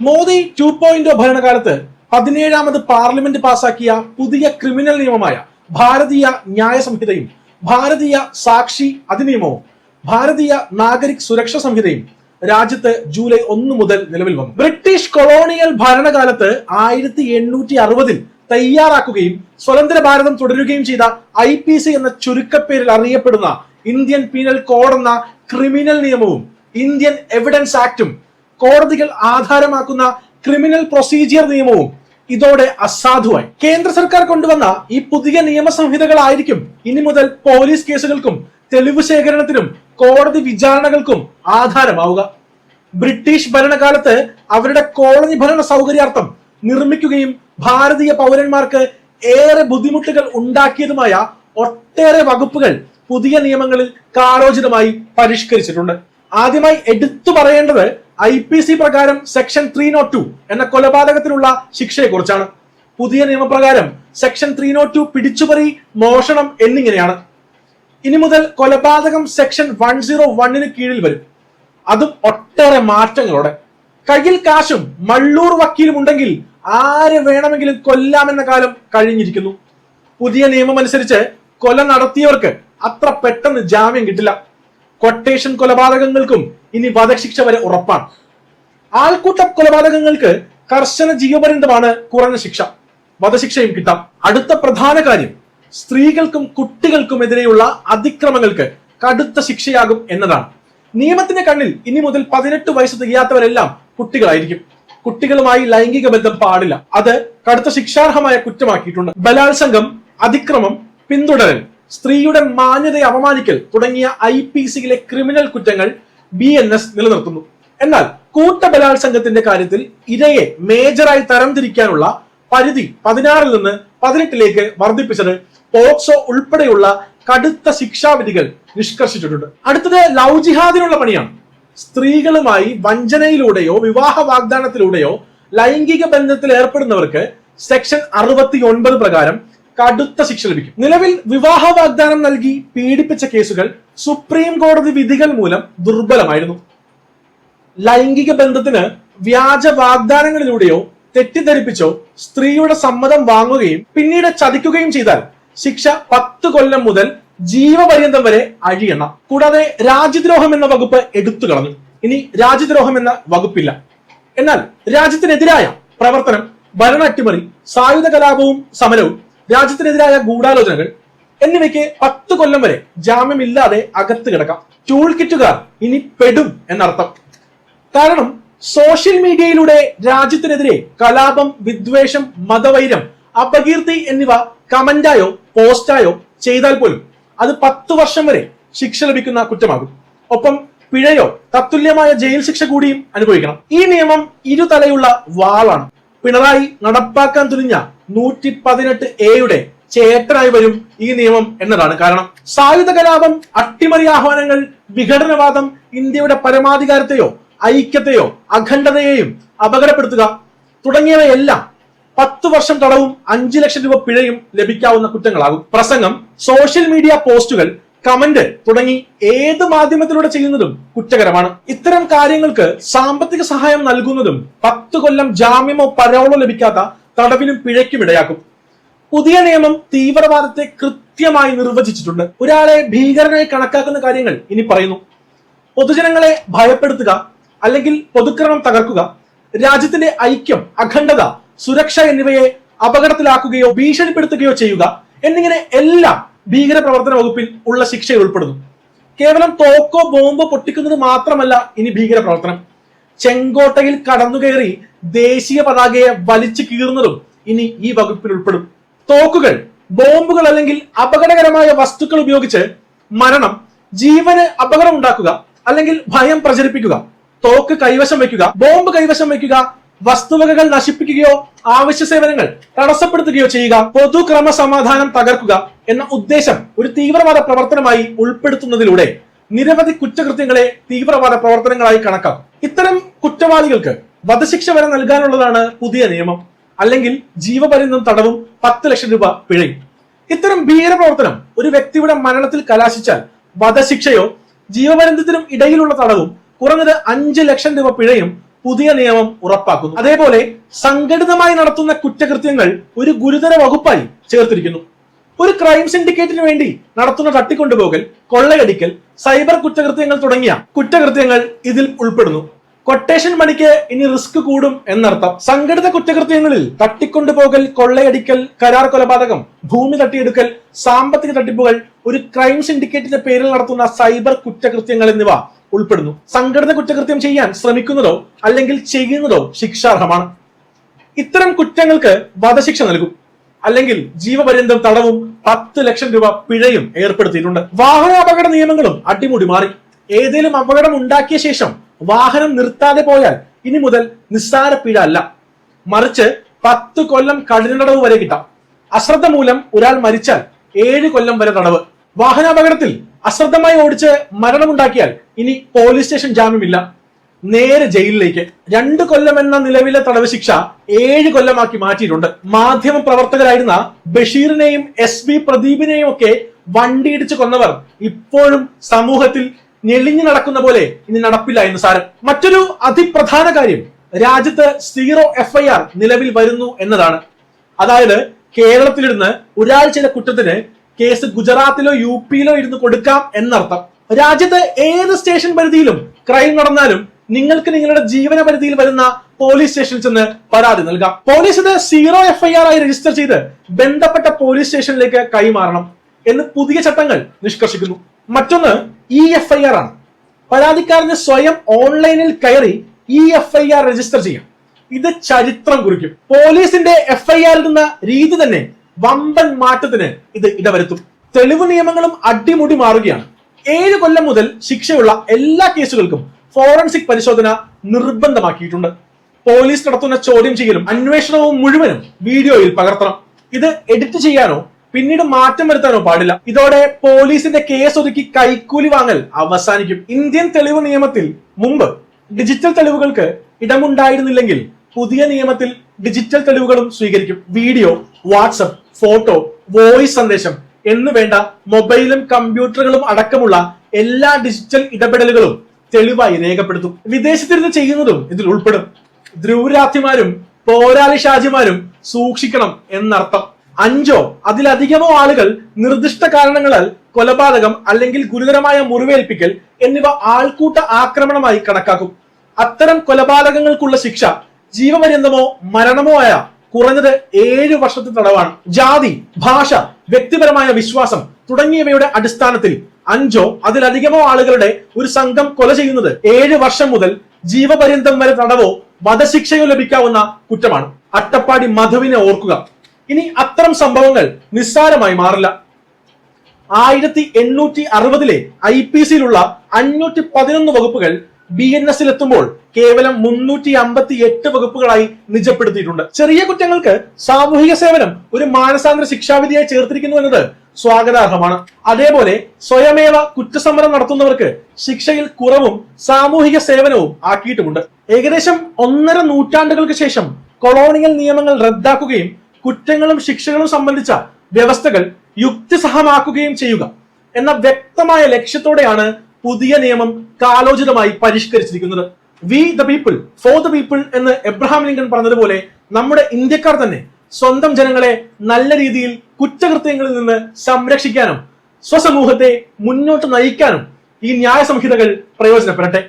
Modi two point ഭരണകാലത്ത് പതിനേഴാമത് parliament പാസാക്കിയ പുതിയ ക്രിമിനൽ നിയമമായ ഭാരതീയ ന്യായ സംഹിതയും ഭാരതീയ സാക്ഷി അധിനിയമവും ഭാരതീയ നാഗരിക് സുരക്ഷ സംഹിതയും രാജ്യത്ത് ജൂലൈ ഒന്ന് മുതൽ നിലവിൽ വന്നു. ബ്രിട്ടീഷ് കൊളോണിയൽ ഭരണകാലത്ത് ആയിരത്തി എണ്ണൂറ്റി അറുപതിൽ തയ്യാറാക്കുകയും സ്വതന്ത്ര ഭാരതം തുടരുകയും ചെയ്ത ഐ പി സി എന്ന ചുരുക്കപ്പേരിൽ അറിയപ്പെടുന്ന ഇന്ത്യൻ പീനൽ കോഡ് എന്ന ക്രിമിനൽ നിയമവും ഇന്ത്യൻ എവിഡൻസ് ആക്ടും കോടതികൾ ആധാരമാക്കുന്ന ക്രിമിനൽ പ്രൊസീജിയർ നിയമവും ഇതോടെ അസാധുവായി. കേന്ദ്ര സർക്കാർ കൊണ്ടുവന്ന ഈ പുതിയ നിയമസംഹിതകളായിരിക്കും ഇനി മുതൽ പോലീസ് കേസുകൾക്കും തെളിവ് ശേഖരണത്തിനും കോടതി വിചാരണകൾക്കും ആധാരമാവുക. ബ്രിട്ടീഷ് ഭരണകാലത്ത് അവരുടെ കോളനി ഭരണ സൗകര്യാർത്ഥം നിർമ്മിക്കുകയും ഭാരതീയ പൗരന്മാർക്ക് ഏറെ ബുദ്ധിമുട്ടുകൾ ഉണ്ടാക്കിയതുമായ ഒട്ടേറെ വകുപ്പുകൾ പുതിയ നിയമങ്ങളിൽ കാലോചിതമായി പരിഷ്കരിച്ചിട്ടുണ്ട്. ആദ്യമായി എടുത്തു പറയേണ്ടത് ഐ പി സി പ്രകാരം സെക്ഷൻ ത്രീ നോട്ട് ടു എന്ന കൊലപാതകത്തിനുള്ള ശിക്ഷയെക്കുറിച്ചാണ്. പുതിയ നിയമപ്രകാരം സെക്ഷൻ ത്രീ നോട്ട് ടു പിടിച്ചുപറി മോഷണം എന്നിങ്ങനെയാണ്. ഇനി മുതൽ കൊലപാതകം സെക്ഷൻ വൺ സീറോ വണ്ണിന് കീഴിൽ വരും. അതും ഒട്ടേറെ മാറ്റങ്ങളോടെ. കയ്യിൽ കാശും മള്ളൂർ വക്കീലും ഉണ്ടെങ്കിൽ ആരെ വേണമെങ്കിലും കൊല്ലാമെന്ന കാലം കഴിഞ്ഞിരിക്കുന്നു. പുതിയ നിയമം അനുസരിച്ച് കൊല നടത്തിയവർക്ക് അത്ര പെട്ടെന്ന് ജാമ്യം കിട്ടില്ല. കൊട്ടേഷൻ കൊലപാതകങ്ങൾക്കും ഇനി വധശിക്ഷ വരെ ഉറപ്പാണ്. ആൾക്കൂട്ട കൊലപാതകങ്ങൾക്ക് കർശന ജീവപര്യന്തമാണ് കുറഞ്ഞ ശിക്ഷ. വധശിക്ഷയും കിട്ടാം. അടുത്ത പ്രധാന കാര്യം സ്ത്രീകൾക്കും കുട്ടികൾക്കും എതിരെയുള്ള അതിക്രമങ്ങൾക്ക് കടുത്ത ശിക്ഷയാകും എന്നതാണ്. നിയമത്തിന്റെ കണ്ണിൽ ഇനി മുതൽ പതിനെട്ട് വയസ്സ് തികയാത്തവരെല്ലാം കുട്ടികളായിരിക്കും. കുട്ടികളുമായി ലൈംഗിക ബന്ധം പാടില്ല. അത് കടുത്ത ശിക്ഷാർഹമായ കുറ്റമാക്കിയിട്ടുണ്ട്. ബലാത്സംഗം അതിക്രമം പിന്തുടരൽ സ്ത്രീയുടെ മാന്യതയെ അപമാനിക്കൽ തുടങ്ങിയ ഐ പി സിയിലെ ക്രിമിനൽ കുറ്റങ്ങൾ ബി എൻ എസ് നിലനിർത്തുന്നു. എന്നാൽ കൂട്ട ബലാത്സംഗത്തിന്റെ കാര്യത്തിൽ ഇരയെ മേജറായി തരംതിരിക്കാനുള്ള പരിധി പതിനാറിൽ നിന്ന് പതിനെട്ടിലേക്ക് വർദ്ധിപ്പിച്ചത് പോക്സോ ഉൾപ്പെടെയുള്ള കടുത്ത ശിക്ഷാവിധികൾ നിഷ്കർഷിച്ചിട്ടുണ്ട്. അടുത്തത് ലവ് ജിഹാദിനുള്ള പണിയാണ്. സ്ത്രീകളുമായി വഞ്ചനയിലൂടെയോ വിവാഹ വാഗ്ദാനത്തിലൂടെയോ ലൈംഗിക ബന്ധത്തിൽ ഏർപ്പെടുന്നവർക്ക് സെക്ഷൻ അറുപത്തി ഒൻപത് പ്രകാരം കടുത്ത ശിക്ഷ ലഭിക്കും. നിലവിൽ വിവാഹ വാഗ്ദാനം നൽകി പീഡിപ്പിച്ച കേസുകൾ സുപ്രീം കോടതി വിധികൾ മൂലം ദുർബലമായിരുന്നു. ലൈംഗിക ബന്ധത്തിന് വ്യാജ വാഗ്ദാനങ്ങളിലൂടെയോ തെറ്റിദ്ധരിപ്പിച്ചോ സ്ത്രീയുടെ സമ്മതം വാങ്ങുകയും പിന്നീട് ചതിക്കുകയും ചെയ്താൽ ശിക്ഷ പത്ത് കൊല്ലം മുതൽ ജീവപര്യന്തം വരെ അഴിയണം. കൂടാതെ രാജ്യദ്രോഹം എന്ന വകുപ്പ് എടുത്തു കളഞ്ഞു. ഇനി രാജ്യദ്രോഹം എന്ന വകുപ്പില്ല. എന്നാൽ രാജ്യത്തിനെതിരായ പ്രവർത്തനം ഭരണ അട്ടിമറി സായുധ കലാപവും സമരവും രാജ്യത്തിനെതിരായ ഗൂഢാലോചനകൾ എന്നിവയ്ക്ക് പത്ത് കൊല്ലം വരെ ജാമ്യമില്ലാതെ അകത്ത് കിടക്കാം. ടൂൾ കിറ്റുകാർ ഇനി പെടും എന്നർത്ഥം. കാരണം സോഷ്യൽ മീഡിയയിലൂടെ രാജ്യത്തിനെതിരെ കലാപം വിദ്വേഷം മതവൈരം അപകീർത്തി എന്നിവ കമന്റായോ പോസ്റ്റായോ ചെയ്താൽ പോലും അത് പത്ത് വർഷം വരെ ശിക്ഷ ലഭിക്കുന്ന കുറ്റമാകും. ഒപ്പം പിഴയോ തത്തുല്യമായ ജയിൽ ശിക്ഷ കൂടിയും അനുഭവിക്കണം. ഈ നിയമം ഇരുതലയുള്ള വാളാണ്. പിണറായി നടപ്പാക്കാൻ തുനിഞ്ഞ നൂറ്റി പതിനെട്ട് എയുടെ ചേട്ടനായി വരും ഈ നിയമം എന്നതാണ് കാരണം. സായുധ കലാപം അട്ടിമറി ആഹ്വാനങ്ങൾ വിഘടനവാദം ഇന്ത്യയുടെ പരമാധികാരത്തെയോ ഐക്യത്തെയോ അഖണ്ഡതയെയും അപകടപ്പെടുത്തുക തുടങ്ങിയവയെല്ലാം പത്ത് വർഷം തടവും അഞ്ചു ലക്ഷം രൂപ പിഴയും ലഭിക്കാവുന്ന കുറ്റങ്ങളാകും. പ്രസംഗം സോഷ്യൽ മീഡിയ പോസ്റ്റുകൾ കമന്റ് തുടങ്ങി ഏത് മാധ്യമത്തിലൂടെ ചെയ്യുന്നതും കുറ്റകരമാണ്. ഇത്തരം കാര്യങ്ങൾക്ക് സാമ്പത്തിക സഹായം നൽകുന്നതും പത്തു കൊല്ലം ജാമ്യമോ പരോളോ ലഭിക്കാത്ത തടവിനും പിഴയ്ക്കും ഇടയാക്കും. പുതിയ നിയമം തീവ്രവാദത്തെ കൃത്യമായി നിർവചിച്ചിട്ടുണ്ട്. ഒരാളെ ഭീകരനായി കണക്കാക്കുന്ന കാര്യങ്ങൾ ഇനി പറയുന്നു. പൊതുജനങ്ങളെ ഭയപ്പെടുത്തുക അല്ലെങ്കിൽ പൊതുക്രമം തകർക്കുക രാജ്യത്തിന്റെ ഐക്യം അഖണ്ഡത സുരക്ഷ എന്നിവയെ അപകടത്തിലാക്കുകയോ ഭീഷണിപ്പെടുത്തുകയോ ചെയ്യുക എന്നിങ്ങനെ എല്ലാം ഭീകര പ്രവർത്തന വകുപ്പിൽ ഉള്ള ശിക്ഷയിൽ ഉൾപ്പെടുന്നു. കേവലം തോക്കോ ബോംബോ പൊട്ടിക്കുന്നത് മാത്രമല്ല ഇനി ഭീകര പ്രവർത്തനം. ചെങ്കോട്ടയിൽ കടന്നുകയറി ദേശീയ പതാകയെ വലിച്ചു കീറുന്നതും ഇനി ഈ വകുപ്പിൽ ഉൾപ്പെടും. തോക്കുകൾ ബോംബുകൾ അല്ലെങ്കിൽ അപകടകരമായ വസ്തുക്കൾ ഉപയോഗിച്ച് മരണം ജീവന് അപകടം ഉണ്ടാക്കുക അല്ലെങ്കിൽ ഭയം പ്രചരിപ്പിക്കുക തോക്ക് കൈവശം വയ്ക്കുക ബോംബ് കൈവശം വയ്ക്കുക വസ്തുവകകൾ നശിപ്പിക്കുകയോ ആവശ്യ സേവനങ്ങൾ തടസ്സപ്പെടുത്തുകയോ ചെയ്യുക പൊതുക്രമസമാധാനം തകർക്കുക എന്ന ഉദ്ദേശം ഒരു തീവ്രവാദ പ്രവർത്തനമായി ഉൾപ്പെടുത്തുന്നതിലൂടെ നിരവധി കുറ്റകൃത്യങ്ങളെ തീവ്രവാദ പ്രവർത്തനങ്ങളായി കണക്കാക്കും. ഇത്തരം കുറ്റവാളികൾക്ക് വധശിക്ഷ വരെ നൽകാനുള്ളതാണ് പുതിയ നിയമം. അല്ലെങ്കിൽ ജീവപര്യന്തം തടവും പത്ത് ലക്ഷം രൂപ പിഴയും. ഇത്തരം ഭീകരപ്രവർത്തനം ഒരു വ്യക്തിയുടെ മരണത്തിൽ കലാശിച്ചാൽ വധശിക്ഷയോ ജീവപര്യന്തത്തിനും ഇടയിലുള്ള തടവും കുറഞ്ഞത് അഞ്ച് ലക്ഷം രൂപ പിഴയും പുതിയ നിയമം ഉറപ്പാക്കുന്നു. അതേപോലെ സംഘടിതമായി നടത്തുന്ന കുറ്റകൃത്യങ്ങൾ ഒരു ഗുരുതര വകുപ്പായി ചേർത്തിരിക്കുന്നു. ഒരു ക്രൈം സിൻഡിക്കേറ്റിന് വേണ്ടി നടത്തുന്ന തട്ടിക്കൊണ്ടുപോകൽ കൊള്ളയടിക്കൽ സൈബർ കുറ്റകൃത്യങ്ങൾ തുടങ്ങിയ കുറ്റകൃത്യങ്ങൾ ഇതിൽ ഉൾപ്പെടുന്നു. കൊട്ടേഷൻ പണിക്ക് ഇനി റിസ്ക് കൂടും എന്നർത്ഥം. സംഘടിത കുറ്റകൃത്യങ്ങളിൽ തട്ടിക്കൊണ്ടുപോകൽ കൊള്ളയടിക്കൽ കരാർ കൊലപാതകം ഭൂമി തട്ടിയെടുക്കൽ സാമ്പത്തിക തട്ടിപ്പുകൾ ഒരു ക്രൈം സിൻഡിക്കേറ്റിന്റെ പേരിൽ നടത്തുന്ന സൈബർ കുറ്റകൃത്യങ്ങൾ എന്നിവ ഉൾപ്പെടുന്നു. സംഘടിത കുറ്റകൃത്യം ചെയ്യാൻ ശ്രമിക്കുന്നതോ അല്ലെങ്കിൽ ചെയ്യുന്നതോ ശിക്ഷാർഹമാണ്. ഇത്തരം കുറ്റങ്ങൾക്ക് വധശിക്ഷ നൽകും. അല്ലെങ്കിൽ ജീവപര്യന്തം തടവും പത്ത് ലക്ഷം രൂപ പിഴയും ഏർപ്പെടുത്തിയിട്ടുണ്ട്. വാഹനാപകട നിയമങ്ങളും അടിമുടി മാറി. ഏതെങ്കിലും അപകടം ഉണ്ടാക്കിയ ശേഷം വാഹനം നിർത്താതെ പോയാൽ ഇനി മുതൽ നിസ്സാര പിഴ അല്ല. മറിച്ച് പത്ത് കൊല്ലം കഠിനടവ് വരെ കിട്ടാം. അശ്രദ്ധ മൂലം ഒരാൾ മരിച്ചാൽ ഏഴ് കൊല്ലം വരെ തടവ്. വാഹനാപകടത്തിൽ അശ്രദ്ധമായി ഓടിച്ച് മരണമുണ്ടാക്കിയാൽ ഇനി പോലീസ് സ്റ്റേഷൻ ജാമ്യമില്ല. നേരെ ജയിലിലേക്ക്. രണ്ട് കൊല്ലം എന്ന നിലവിലെ തടവ് ശിക്ഷ ഏഴ് കൊല്ലമാക്കി മാറ്റിയിട്ടുണ്ട്. മാധ്യമ പ്രവർത്തകരായിരുന്ന ബഷീറിനെയും എസ് ബി പ്രദീപിനെയും ഒക്കെ വണ്ടിയിടിച്ച് കൊന്നവർ ഇപ്പോഴും സമൂഹത്തിൽ ഞെളിഞ്ഞു നടക്കുന്ന പോലെ ഇനി നടപ്പില്ല എന്ന് സാരം മറ്റൊരു അതിപ്രധാന കാര്യം രാജ്യത്ത് സീറോ എഫ്ഐആർ നിലവിൽ വരുന്നു എന്നതാണ്. അതായത് കേരളത്തിലിരുന്ന് ഒരാൾ കുറ്റത്തിന് കേസ് ഗുജറാത്തിലോ യു പിയിലോ ഇരുന്ന് കൊടുക്കാം എന്നർത്ഥം. രാജ്യത്ത് ഏത് സ്റ്റേഷൻ പരിധിയിലും ക്രൈം നടന്നാലും നിങ്ങൾക്ക് നിങ്ങളുടെ ജീവന പരിധിയിൽ വരുന്ന പോലീസ് സ്റ്റേഷനിൽ ചെന്ന് പരാതി നൽകാം. പോലീസ് ഇത് സീറോ എഫ്ഐആർ ആയി രജിസ്റ്റർ ചെയ്ത് ബന്ധപ്പെട്ട പോലീസ് സ്റ്റേഷനിലേക്ക് കൈമാറണം എന്ന് പുതിയ ചട്ടങ്ങൾ നിഷ്കർഷിക്കുന്നു. മറ്റൊന്ന് ഇ എഫ് ഐ ആർ ആണ്. പരാതിക്കാരന് സ്വയം ഓൺലൈനിൽ കയറി E F I R register ചെയ്യാം. ഇത് ചരിത്രം കുറിക്കും. പോലീസിന്റെ എഫ് ഐ ആർ ഇടുന്ന രീതി തന്നെ വമ്പൻ മാറ്റത്തിന് ഇത് ഇടവരുത്തും. തെളിവ് നിയമങ്ങളും അടിമുടി മാറുകയാണ്. ഏഴ് കൊല്ലം മുതൽ ശിക്ഷയുള്ള എല്ലാ കേസുകൾക്കും ഫോറൻസിക് പരിശോധന നിർബന്ധമാക്കിയിട്ടുണ്ട്. പോലീസ് നടത്തുന്ന ചോദ്യം ചെയ്യലും അന്വേഷണവും മുഴുവനും വീഡിയോയിൽ പകർത്തണം. ഇത് എഡിറ്റ് ചെയ്യാനോ പിന്നീട് മാറ്റം വരുത്താനോ പാടില്ല. ഇതോടെ പോലീസിന്റെ കേസ് ഒതുക്കി കൈക്കൂലി വാങ്ങൽ അവസാനിക്കും. ഇന്ത്യൻ തെളിവ് നിയമത്തിൽ മുമ്പ് ഡിജിറ്റൽ തെളിവുകൾക്ക് ഇടമുണ്ടായിരുന്നില്ലെങ്കിൽ പുതിയ നിയമത്തിൽ ഡിജിറ്റൽ തെളിവുകളും സ്വീകരിക്കും. വീഡിയോ വാട്സപ്പ് ഫോട്ടോ വോയിസ് സന്ദേശം എന്ന് വേണ്ട മൊബൈലും കമ്പ്യൂട്ടറുകളും അടക്കമുള്ള എല്ലാ ഡിജിറ്റൽ ഇടപെടലുകളും തെളിവായി രേഖപ്പെടുത്തും. വിദേശത്തിരുന്ന് ചെയ്യുന്നതും ഇതിൽ ഉൾപ്പെടും. ധ്രുവരാധിമാരും പോരാളി ഷാജിമാരും സൂക്ഷിക്കണം എന്നർത്ഥം. അഞ്ചോ അതിലധികമോ ആളുകൾ നിർദ്ദിഷ്ട കാരണങ്ങളാൽ കൊലപാതകം അല്ലെങ്കിൽ ഗുരുതരമായ മുറിവേൽപ്പിക്കൽ എന്നിവ ആൾക്കൂട്ട ആക്രമണമായി കണക്കാക്കും. അത്തരം കൊലപാതകങ്ങൾക്കുള്ള ശിക്ഷ ജീവപര്യന്തമോ മരണമോ ആയ കുറഞ്ഞത് ഏഴ് വർഷത്തെ തടവാണ്. ജാതി ഭാഷ വ്യക്തിപരമായ വിശ്വാസം തുടങ്ങിയവയുടെ അടിസ്ഥാനത്തിൽ അഞ്ചോ അതിലധികമോ ആളുകളുടെ ഒരു സംഘം കൊല ചെയ്യുന്നത് ഏഴ് വർഷം മുതൽ ജീവപര്യന്തം വരെ തടവോ വധശിക്ഷയോ ലഭിക്കാവുന്ന കുറ്റമാണ്. അട്ടപ്പാടി മധുവിനെ ഓർക്കുക. ഇനി അത്തരം സംഭവങ്ങൾ നിസ്സാരമായി മാറില്ല. ആയിരത്തി എണ്ണൂറ്റി അറുപതിലെ ഐ പി സിയിലുള്ള അഞ്ഞൂറ്റി പതിനൊന്ന് വകുപ്പുകൾ ബി എൻ എസിൽ എത്തുമ്പോൾ കേവലം മുന്നൂറ്റി അമ്പത്തി എട്ട് വകുപ്പുകളായി നിജപ്പെടുത്തിയിട്ടുണ്ട്. ചെറിയ കുറ്റങ്ങൾക്ക് സാമൂഹിക സേവനം ഒരു മാനസാന്തര ശിക്ഷാവിധിയായി ചേർത്തിരിക്കുന്നു എന്നത് സ്വാഗതാർഹമാണ്. അതേപോലെ സ്വയമേവ കുറ്റസമരം നടത്തുന്നവർക്ക് ശിക്ഷയിൽ കുറവും സാമൂഹിക സേവനവും ആക്കിയിട്ടുമുണ്ട്. ഏകദേശം ഒന്നര നൂറ്റാണ്ടുകൾക്ക് ശേഷം കൊളോണിയൽ നിയമങ്ങൾ റദ്ദാക്കുകയും കുറ്റങ്ങളും ശിക്ഷകളും സംബന്ധിച്ച വ്യവസ്ഥകൾ യുക്തിസഹമാക്കുകയും ചെയ്യുക എന്ന വ്യക്തമായ ലക്ഷ്യത്തോടെയാണ് പുതിയ നിയമം കാലോചിതമായി പരിഷ്കരിച്ചിരിക്കുന്നത്. We the people for the people എന്ന് എബ്രഹാം ലിങ്കൺ പറഞ്ഞതുപോലെ നമ്മുടെ ഇന്ത്യക്കാർ തന്നെ സ്വന്തം ജനങ്ങളെ നല്ല രീതിയിൽ കുറ്റകൃത്യങ്ങളിൽ നിന്ന് സംരക്ഷിക്കാനും സ്വസമൂഹത്തെ മുന്നോട്ട് നയിക്കാനും ഈ ന്യായ സംഹിതകൾ പ്രയോജനപ്പെടട്ടെ.